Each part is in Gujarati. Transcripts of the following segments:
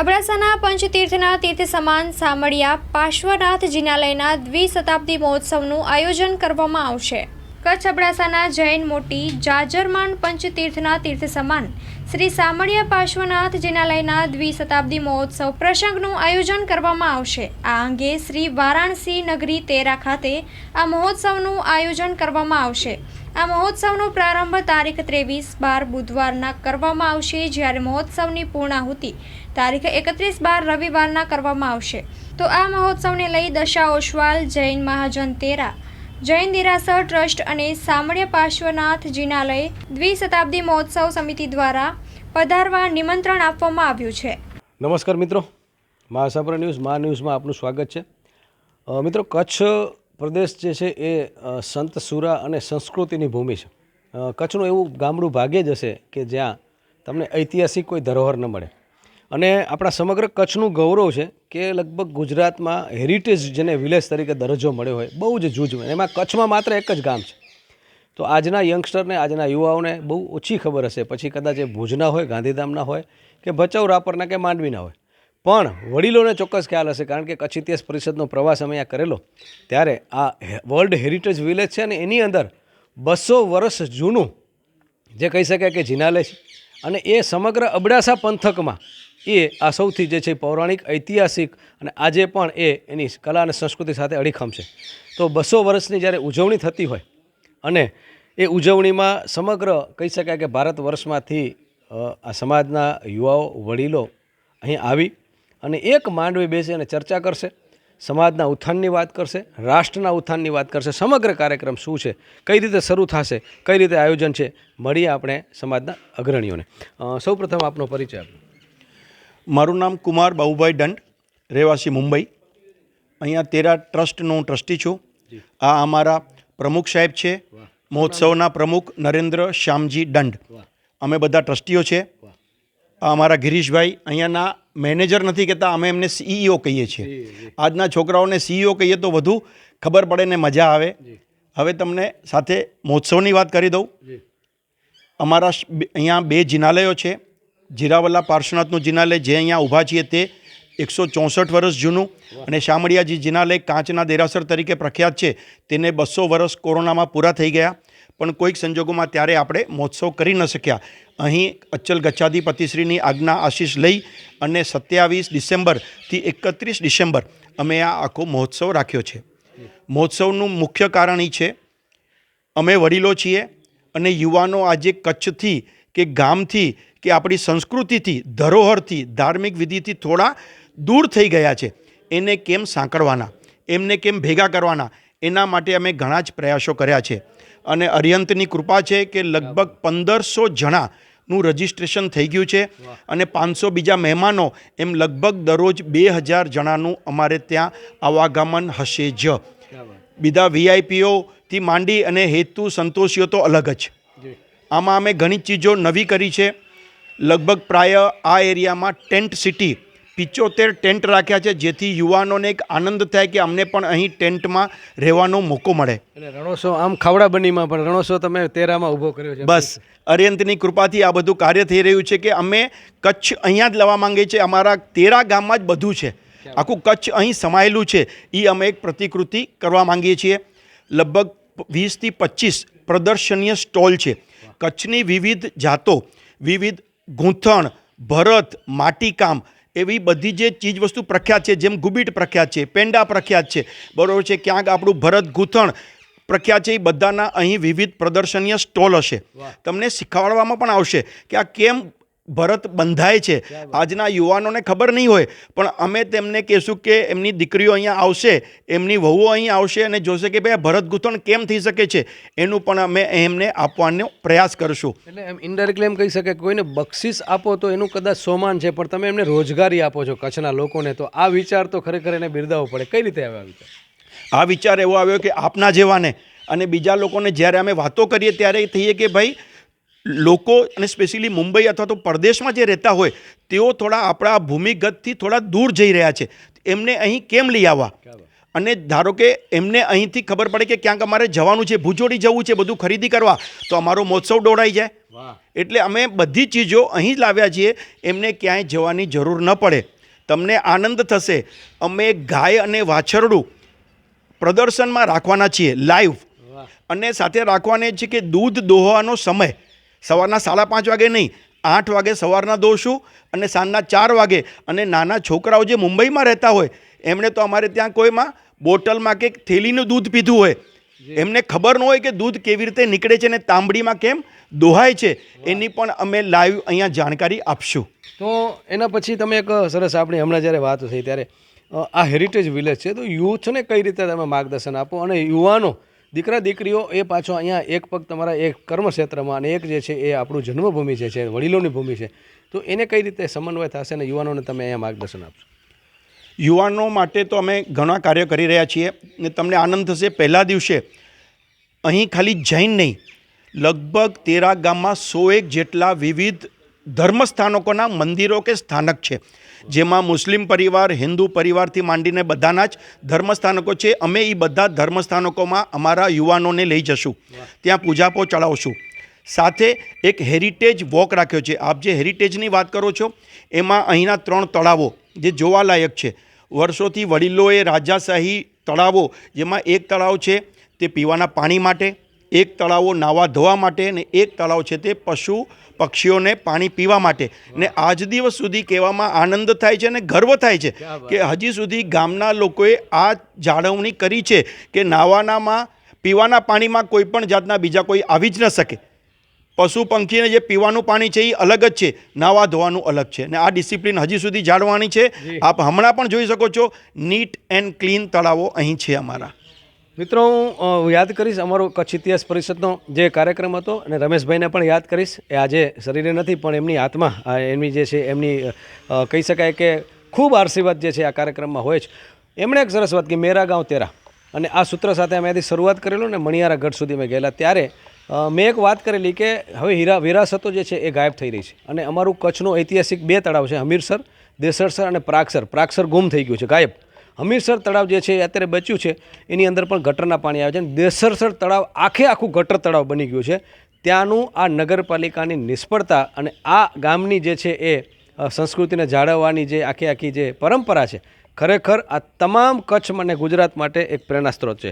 અબડાસાના પંચતીર્થના તીર્થ સમાન સામળિયા પાર્શ્વનાથ જિનાલયના દ્વિશતાબ્દી મહોત્સવનું આયોજન કરવામાં આવશે. કચ્છ અબડાસાના જૈન મોટી જાજરમાન પંચતીર્થના તીર્થ સમાન શ્રી સામળિયા પાર્શ્વનાથ જિનાલયના દ્વિશતાબ્દી મહોત્સવ પ્રસંગનું આયોજન કરવામાં આવશે. આ અંગે શ્રી વારાણસી નગરી તેરા ખાતે આ મહોત્સવનું આયોજન કરવામાં આવશે. આ મહોત્સવનો પ્રારંભ તારીખ ત્રેવીસ બાર બુધવારના કરવામાં આવશે. જ્યારે મહોત્સવની પૂર્ણાહુતિ તારીખ એકત્રીસ બાર રવિવારના કરવામાં આવશે. તો આ મહોત્સવને લઈ દશા ઓશવાલ, જૈન મહાજન તેરા, જૈન દેરાસર ટ્રસ્ટ અને સામળ્ય પાર્શ્વનાથ જિનાલય દ્વિશતાબ્દી મહોત્સવ સમિતિ દ્વારા પધારવા નિમંત્રણ આપવામાં આવ્યું છે. નમસ્કાર મિત્રો. મહાસાપર ન્યૂઝ મહા ન્યૂઝમાં આપનું સ્વાગત છે. મિત્રો, કચ્છ પ્રદેશ જે છે એ સંત સુરા અને સંસ્કૃતિની ભૂમિ છે. કચ્છનું એવું ગામડું ભાગે જ હશે કે જ્યાં તમને ઐતિહાસિક કોઈ ધરોહર ન મળે. અને આપણા સમગ્ર કચ્છનું ગૌરવ છે કે લગભગ ગુજરાતમાં હેરિટેજ જેને વિલેજ તરીકે દરજ્જો મળ્યો હોય, બહુ જ જૂજમાં એમાં કચ્છમાં માત્ર એક જ ગામ છે. તો આજના યંગસ્ટરને આજના યુવાઓને બહુ ઓછી ખબર હશે. પછી કદાચ એ ભુજના હોય, ગાંધીધામના હોય, કે ભચાઉ રાપરના કે માંડવીના હોય. પણ વડીલોને ચોક્કસ ખ્યાલ હશે, કારણ કે કચ્છ ઇતિહાસ પરિષદનો પ્રવાસ અમે આ કરેલો. ત્યારે આ વર્લ્ડ હેરિટેજ વિલેજ છે અને એની અંદર બસો વર્ષ જૂનું, જે કહી શકાય કે જિનાલય છે. અને એ સમગ્ર અબડાસા પંથકમાં એ આ સૌથી જે છે પૌરાણિક, ઐતિહાસિક અને આજે પણ એ એની કલા અને સંસ્કૃતિ સાથે અડીખમ છે. તો બસો વર્ષની જ્યારે ઉજવણી થતી હોય અને એ ઉજવણીમાં સમગ્ર કહી શકાય કે ભારત વર્ષમાંથી આ સમાજના યુવાઓ, વડીલો અહીં આવી અને એક માંડવી બેસી અને ચર્ચા કરશે સમાજના ઉત્થાનની વાત કરશે રાષ્ટ્રના ઉત્થાનની વાત કરશે સમગ્ર કાર્યક્રમ શું છે કઈ રીતે શરૂ થશે કઈ રીતે આયોજન છે મળીએ આપણે સમાજના અગ્રણીઓને. સૌપ્રથમ આપનો પરિચય આપો. મારું નામ કુમાર બાબુભાઈ દંડ રહેવાસી મુંબઈ. અહીંયા તેરા ટ્રસ્ટનો હું ટ્રસ્ટી છું. આ અમારા પ્રમુખ સાહેબ છે. મહોત્સવના પ્રમુખ નરેન્દ્ર શ્યામજી દંડ. અમે બધા ટ્રસ્ટીઓ છે. આ અમારા ગિરીશભાઈ અહીંયાના મેનેજર નથી કહેતા અમે એમને સીઈઓ કહીએ છીએ. આજના છોકરાઓને સીઈઓ કહીએ તો વધુ ખબર પડે ને મજા આવે. હવે તમને સાથે મહોત્સવની વાત કરી દઉં. અમારા અહીંયા બે જિનાલયો છે. જીરાવલ્લા પાર્શ્વનાથનું જિનાલય જે અહીંયા ઊભા છીએ તે એકસો ચોસઠ વર્ષ જૂનું અને શામળિયાજી જિનાલય કાચના દેરાસર તરીકે પ્રખ્યાત છે. તેને બસો વર્ષ કોરોનામાં પૂરા થઈ ગયા. પણ કોઈક સંજોગોમાં ત્યારે આપણે મહોત્સવ કરી ન શક્યા. અહીં અચલ ગચ્છાધિપતિશ્રીની આજ્ઞા આશીષ લઈ અને સત્યાવીસ ડિસેમ્બરથી એકત્રીસ ડિસેમ્બર અમે આ આખો મહોત્સવ રાખ્યો છે. મહોત્સવનું મુખ્ય કારણ એ છે, અમે વડીલો છીએ અને યુવાનો આજે કચ્છથી કે ગામથી કે આપણી સંસ્કૃતિથી, ધરોહરથી, ધાર્મિક વિધિથી થોડા દૂર થઈ ગયા છે. એને કેમ સાંકળવાના, એમને કેમ ભેગા કરવાના, એના માટે અમે ઘણા જ પ્રયાસો કર્યા છે. અને અરિયંતની કૃપા છે કે લગભગ પંદરસો જણાનું રજિસ્ટ્રેશન થઈ ગયું છે અને પાંચસો બીજા મહેમાનો એમ લગભગ દરરોજ બે હજાર જણાનું અમારે ત્યાં આવાગમન હશે જ. બીજા વીઆઈપીઓથી માંડી અને હેતુ સંતોષીઓ તો અલગ જ. આમાં અમે ઘણી ચીજો નવી કરી છે. લગભગ પ્રાય આ એરિયામાં ટેન્ટ સિટી પિચોતેર ટેન્ટ રાખ્યા છે જેથી યુવાનોને એક આનંદ થાય કે અમને પણ અહીં ટેન્ટમાં રહેવાનો મોકો મળે. એટલે રણોત્સવ આમ ખાવડા બનીમાં પણ રણોત્સવ તમે તેરામાં ઊભો કર્યો છે બસ. અરિયંતની કૃપાથી આ બધું કાર્ય થઈ રહ્યું છે કે અમે કચ્છ અહીંયા જ લેવા માંગીએ છીએ અમારા તેરા ગામમાં જ બધું છે. આખું કચ્છ અહીં સમાયેલું છે. એ અમે એક પ્રતિકૃતિ કરવા માંગીએ છીએ. લગભગ વીસથી પચીસ પ્રદર્શનીય સ્ટોલ છે. કચ્છની વિવિધ જાતો વિવિધ ગૂંથણ ભરત માટીકામ એવી બધી જે ચીજ વસ્તુ પ્રખ્યાત છે જેમ ગુબીટ પ્રખ્યાત છે પેંડા પ્રખ્યાત છે બરાબર છે ક્યાંક આપણું ભરત ગૂંથણ પ્રખ્યાત છે એ બધાના અહીં વિવિધ પ્રદર્શનીય સ્ટોલ હશે. તમને શીખવાડવામાં પણ આવશે કે આ કેમ ભરત બંધાય છે. આજના યુવાનોને ખબર નહીં હોય પણ અમે તેમને કહેશું કે એમની દીકરીઓ અહીંયા આવશે એમની વહુઓ અહીં આવશે અને જોશે કે ભાઈ આ ભરત ગૂંથણ કેમ થઈ શકે છે. એનું પણ અમે એમને આપવાનો પ્રયાસ કરશું. એટલે એમ ઇન્ડાયરેક્ટલી એમ કહી શકે કોઈને બક્ષિસ આપો તો એનું કદાચ સોમાન છે પણ તમે એમને રોજગારી આપો છો કચ્છના લોકોને તો આ વિચાર તો ખરેખર એને બિરદાવવો પડે. કઈ રીતે આવ્યો આ વિચાર? આ વિચાર એવો આવ્યો કે આપના જેવાને અને બીજા લોકોને જ્યારે અમે વાતો કરીએ ત્યારે થઈએ કે ભાઈ લોકો અને સ્પેશિયલી મુંબઈ અથવા તો પરદેશમાં જે રહેતા હોય તેઓ થોડા આપણા ભૂમિગતથી થોડા દૂર જઈ રહ્યા છે. એમને અહીં કેમ લઈ આવવા? અને ધારો કે એમને અહીંથી ખબર પડે કે ક્યાંક અમારે જવાનું છે ભુજોડી જવું છે બધું ખરીદી કરવા તો અમારો મહોત્સવ દોડાઈ જાય. એટલે અમે બધી ચીજો અહીં જ લાવ્યા છીએ એમને ક્યાંય જવાની જરૂર ન પડે. તમને આનંદ થશે. અમે ગાય અને વાછરડું પ્રદર્શનમાં રાખવાના છીએ લાઈવ અને સાથે રાખવાને છે કે દૂધ દોહવાનો સમય. સવારના સાડા પાંચ વાગે નહીં આઠ વાગે સવારના દોશું અને સાંજના ચાર વાગે. અને નાના છોકરાઓ જે મુંબઈમાં રહેતા હોય એમણે તો અમારે ત્યાં કોઈમાં બોટલમાં કે થેલીનું દૂધ પીધું હોય. એમને ખબર ન હોય કે દૂધ કેવી રીતે નીકળે છે અને તાંબડીમાં કેમ દોહાય છે. એની પણ અમે લાઈવ અહીંયા જાણકારી આપશું. તો એના પછી તમે એક સરસ આપણી હમણાં જ્યારે વાત થઈ ત્યારે આ હેરિટેજ વિલેજ છે તો યુથને કઈ રીતે તમે માર્ગદર્શન આપો અને યુવાનો દીકરા દીકરીઓ, એ પાછો અહીંયા એક પગ તમારા એક કર્મક્ષેત્રમાં અને એક જે છે એ આપણું જન્મભૂમિ જે છે, વડીલોની ભૂમિ છે. તો એને કઈ રીતે સમન્વય થશે અને યુવાનોને તમે અહીંયા માર્ગદર્શન આપશો? યુવાનો માટે તો અમે ઘણા કાર્ય કરી રહ્યા છીએ ને તમને આનંદ થશે. પહેલા દિવસે અહીં ખાલી જૈન નહીં, લગભગ તેરા ગામમાં સો એક જેટલા વિવિધ ધર્મસ્થાનકોના મંદિરો કે સ્થાનક છે. જેમાં મુસ્લિમ પરિવાર, હિન્દુ પરિવારથી માંડીને બધાના જ ધર્મસ્થાનકો છે. અમે એ બધા ધર્મસ્થાનકોમાં અમારા યુવાનોને લઈ જશું. ત્યાં પૂજાપો ચડાવશું. સાથે એક હેરિટેજ વોક રાખ્યો છે. આપ જે હેરિટેજની વાત કરો છો, એમાં અહીંના ત્રણ તળાવો જે જોવાલાયક છે. વર્ષોથી વડીલોએ રાજાશાહી તળાવો, જેમાં એક તળાવ છે તે પીવાના પાણી માટે, એક તળાવો નાવા ધોવા માટે અને એક તળાવ છે તે પશુ પક્ષીઓને પાણી પીવા માટે. ને આજ દિવસ સુધી કહેવામાં આનંદ થાય છે અને ગર્વ થાય છે કે હજી સુધી ગામના લોકોએ આ જાળવણી કરી છે કે નાવાનામાં પીવાના પાણીમાં કોઈ પણ જાતના બીજા કોઈ આવી જ ન શકે. પશુ પંખીને જે પીવાનું પાણી છે એ અલગ જ છે. નાવા ધોવાનું અલગ છે. ને આ ડિસિપ્લિન હજી સુધી જાળવવાની છે. આપ હમણાં પણ જોઈ શકો છો. નીટ એન્ડ ક્લીન તળાવો અહીં છે અમારા. મિત્રો, હું યાદ કરીશ અમારો કચ્છ ઇતિહાસ પરિષદનો જે કાર્યક્રમ હતો અને રમેશભાઈને પણ યાદ કરીશ. એ આજે શરીરે નથી, પણ એમની આત્મા એમની જે છે, એમની કહી શકાય કે ખૂબ આશીર્વાદ જે છે, આ કાર્યક્રમમાં હોય છે. એમણે એક સરસ વાત કે મેરા ગાંવ તેરા. અને આ સૂત્ર સાથે અમે ત્યાંથી શરૂઆત કરેલું ને મણિયારા ગઢ સુધી અમે ગયેલા. ત્યારે મેં એક વાત કરેલી કે હવે હીરા, વિરાસતો જે છે, એ ગાયબ થઈ રહી છે. અને અમારું કચ્છનું ઐતિહાસિક બે તળાવ છે હમીરસર દેસરસર અને પ્રાગસર પ્રાગસર ગુમ થઈ ગયું છે, ગાયબ. હમીરસર તળાવ જે છે અત્યારે બચ્યું છે. એની અંદર પણ ગટરના પાણી આવે છે અને દેસરસર તળાવ આખે આખું ગટર તળાવ બની ગયું છે. ત્યાંનું આ નગરપાલિકાની નિષ્ફળતા અને આ ગામની જે છે એ સંસ્કૃતિને જાળવવાની જે આખી આખી જે પરંપરા છે ખરેખર આ તમામ કચ્છ અને ગુજરાત માટે એક પ્રેરણા સ્ત્રોત છે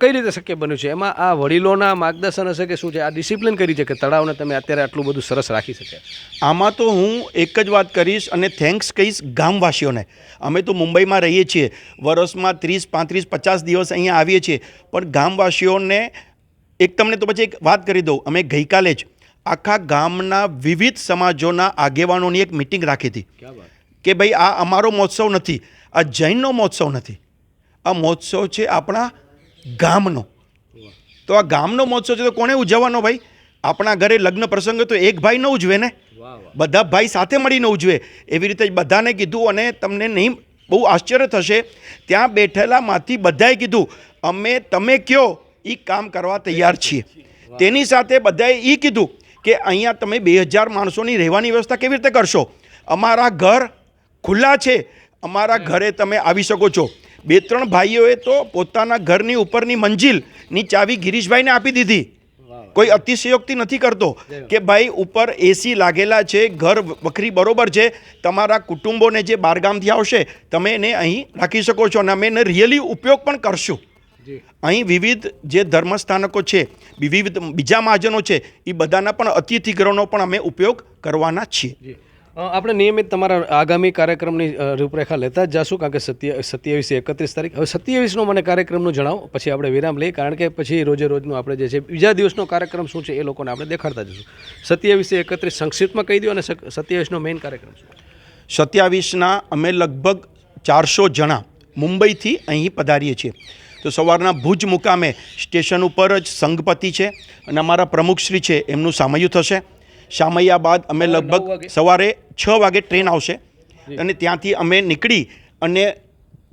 કઈ રીતે શક્ય બન્યું છે? એમાં આ વડીલોના માર્ગદર્શન હશે કે શું છે? આ ડિસિપ્લિન કરી છે કે તળાવને તમે અત્યારે આટલું બધું સરસ રાખી શકે આમાં તો હું એક જ વાત કરીશ અને થેન્ક્સ કહીશ ગામવાસીઓને. અમે તો મુંબઈમાં રહીએ છીએ. વર્ષમાં ત્રીસ પાંત્રીસ પચાસ દિવસ અહીંયા આવીએ છીએ. પણ ગામવાસીઓને એક તમને તો પછી એક વાત કરી દઉં. અમે ગઈકાલે જ આખા ગામના વિવિધ સમાજોના આગેવાનોની એક મિટિંગ રાખી હતી. કે ભાઈ આ અમારો મહોત્સવ નથી. આ જૈનનો મહોત્સવ નથી. આ મહોત્સવ છે આપણા ગામનો. તો આ ગામનો મહોત્સવ છે તો કોણે ઉજવવાનો ભાઈ? આપણા ઘરે લગ્ન પ્રસંગ તો એક ભાઈ ન ઉજવે ને? બધા ભાઈ સાથે મળીને ઉજવે. એવી રીતે બધાને કીધું અને તમને નહીં, બહુ આશ્ચર્ય થશે, ત્યાં બેઠેલામાંથી બધાએ કીધું, અમે, તમે કયો? એ કામ કરવા તૈયાર છીએ. તેની સાથે બધાએ એ કીધું કે અહીંયા તમે બે હજાર માણસોની રહેવાની વ્યવસ્થા કેવી રીતે કરશો? અમારા ઘર ખુલ્લા છે. અમારા ઘરે તમે આવી શકો છો. બે ત્રણ ભાઈઓએ તો પોતાના ઘરની ઉપરની મંજિલની ચાવી ગિરીશભાઈને આપી દીધી. કોઈ અતિશયોક્તિ નથી કરતો કે ભાઈ ઉપર એસી લાગેલા છે ઘર વખરી બરોબર છે તમારા કુટુંબોને જે બારગામથી આવશે તમે એને અહીં રાખી શકો છો અને અમે એને રિયલી ઉપયોગ પણ કરશું. અહીં વિવિધ જે ધર્મસ્થાનકો છે વિવિધ બીજા મહાજનો છે એ બધાના પણ અતિથિ ગૃહનો પણ અમે ઉપયોગ કરવાના છીએ. આપણે નિયમિત તમારા આગામી કાર્યક્રમની રૂપરેખા લેતા જ જશું કારણ કે સત્ય, સત્યાવીસ એકત્રીસ તારીખ. હવે સત્યાવીસનો મને કાર્યક્રમનું જણાવો, પછી આપણે વિરામ લઈએ કારણ કે પછી રોજે રોજનું આપણે જે છે, બીજા દિવસનો કાર્યક્રમ શું છે એ લોકોને આપણે દેખાડતા જશું સત્યાવીસે એકત્રીસ સંક્ષિપ્તમાં કહી દો અને સત્યાવીસનો મેઇન કાર્યક્રમ શું? સત્યાવીસના અમે લગભગ ચારસો જણા મુંબઈથી અહીં પધારીએ છીએ. તો સવારના ભુજ મુકામે સ્ટેશન ઉપર જ સંઘપતિ છે અને અમારા પ્રમુખશ્રી છે, એમનું સામયું થશે. સામૈયા બાદ અમે લગભગ સવારે છ વાગે ટ્રેન આવશે અને ત્યાંથી અમે નીકળી અને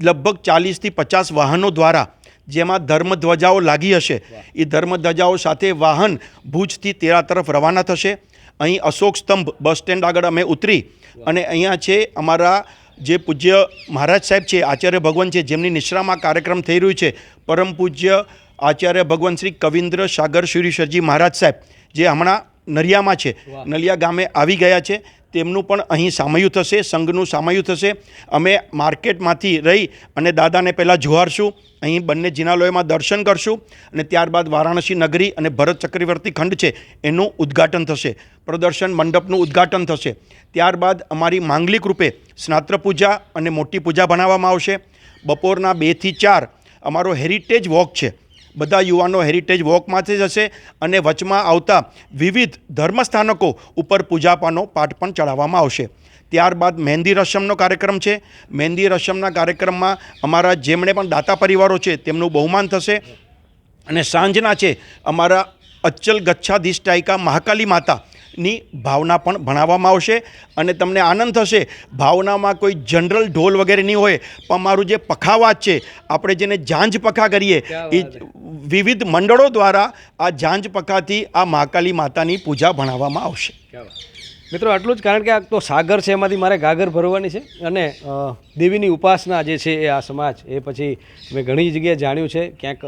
લગભગ ચાલીસથી પચાસ વાહનો દ્વારા જેમાં ધર્મધ્વજાઓ લાગી હશે. એ ધર્મધ્વજાઓ સાથે વાહન ભુજથી તેરા તરફ રવાના થશે. અહીં અશોક સ્તંભ બસ સ્ટેન્ડ આગળ અમે ઉતરી અને અહીંયા છે અમારા જે પૂજ્ય મહારાજ સાહેબ છે આચાર્ય ભગવાન છે જેમની નિશ્રામાં કાર્યક્રમ થઈ રહ્યું છે પરમ પૂજ્ય આચાર્ય ભગવાન શ્રી કવિન્દ્ર સાગર શિરીશ્વરજી મહારાજ સાહેબ જે હમણાં નરિયામાં છે. નલિયા ગામે આવી ગયા છે. તેમનું પણ અહીં સામયું થશે સંઘનું સામયું થશે. અમે માર્કેટમાંથી રહી અને દાદાને પહેલાં જોહારશું. અહીં બંને જિનાલયોમાં દર્શન કરશું અને ત્યારબાદ વારાણસી નગરી અને ભરત ચક્રવર્તી ખંડ છે એનું ઉદ્ઘાટન થશે. પ્રદર્શન મંડપનું ઉદ્ઘાટન થશે. ત્યારબાદ અમારી માંગલિક રૂપે સ્નાત્ર પૂજા અને મોટી પૂજા ભણાવવામાં આવશે. બપોરના બેથી ચાર અમારો હેરિટેજ વોક છે. બધા યુવાનો હેરિટેજ વોકમાંથી જશે અને વચમાં આવતા વિવિધ ધર્મસ્થાનકો ઉપર પૂજાપાનો પાઠ પણ ચડાવવામાં આવશે. ત્યારબાદ મહેંદી રસમનો કાર્યક્રમ છે. મહેંદી રસમના કાર્યક્રમમાં અમારા જેમણે પણ દાતા પરિવારો છે તેમનું બહુમાન થશે. અને સાંજના છે અમારા અચ્ચલ ગચ્છાધિષ્ઠાયિકા મહાકાલી માતાની ભાવના પણ ભણાવવામાં આવશે અને તમને આનંદ થશે. ભાવનામાં કોઈ જનરલ ઢોલ વગેરે નહીં હોય પણ મારું જે પખાવાત છે આપણે જેને જાંજ પખા કરીએ એ વિવિધ મંડળો દ્વારા આ જાંજ પખાથી આ મહાકાલી માતાની પૂજા ભણાવવામાં આવશે. મિત્રો આટલું જ કારણ કે આ તો સાગર છે એમાંથી મારે ગાગર ભરવાની છે અને દેવીની ઉપાસના જે છે એ આ સમાજ એ પછી મેં ઘણી જગ્યાએ જાણ્યું છે ક્યાંક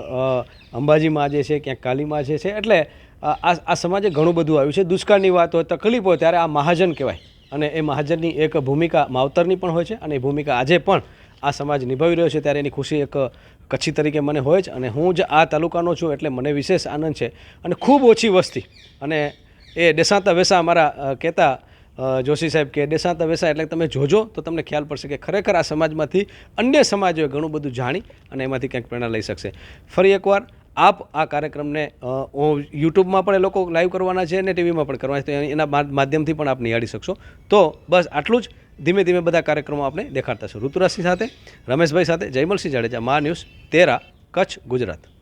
અંબાજીમાં જે છે ક્યાંક કાલીમાં જે છે એટલે આ આ સમાજે ઘણું બધું આવ્યું છે. દુષ્કાળની વાત હોય, તકલીફ હોય, ત્યારે આ મહાજન કહેવાય. અને એ મહાજનની એક ભૂમિકા માવતરની પણ હોય છે અને એ ભૂમિકા આજે પણ આ સમાજ નિભાવી રહ્યો છે. ત્યારે એની ખુશી એક કચ્છી તરીકે મને હોય જ અને હું જ આ તાલુકાનો છું એટલે મને વિશેષ આનંદ છે. અને ખૂબ ઓછી વસ્તી. અને એ દેસાતા વેસા અમારા કહેતા જોશી સાહેબ કે દેસાતા વેસા એટલે તમે જોજો તો તમને ખ્યાલ પડશે કે ખરેખર આ સમાજમાંથી અન્ય સમાજોએ ઘણું બધું જાણી અને એમાંથી કંઈક પ્રેરણા લઈ શકશે. ફરી એકવાર આપ આ કાર્યક્રમને યુટ્યુબમાં પણ એ લોકો લાઈવ કરવાના છે અને ટીવીમાં પણ કરવાના છે એના માધ્યમથી પણ આપ નિહાળી શકશો. તો બસ આટલું જ. ધીમે ધીમે બધા કાર્યક્રમો આપણે દેખાડતા છે. ઋતુરાજસિંહ સાથે, રમેશભાઈ સાથે, જયમલસિંહ જાડેજા, મા ન્યૂઝ, તેરા, કચ્છ, ગુજરાત.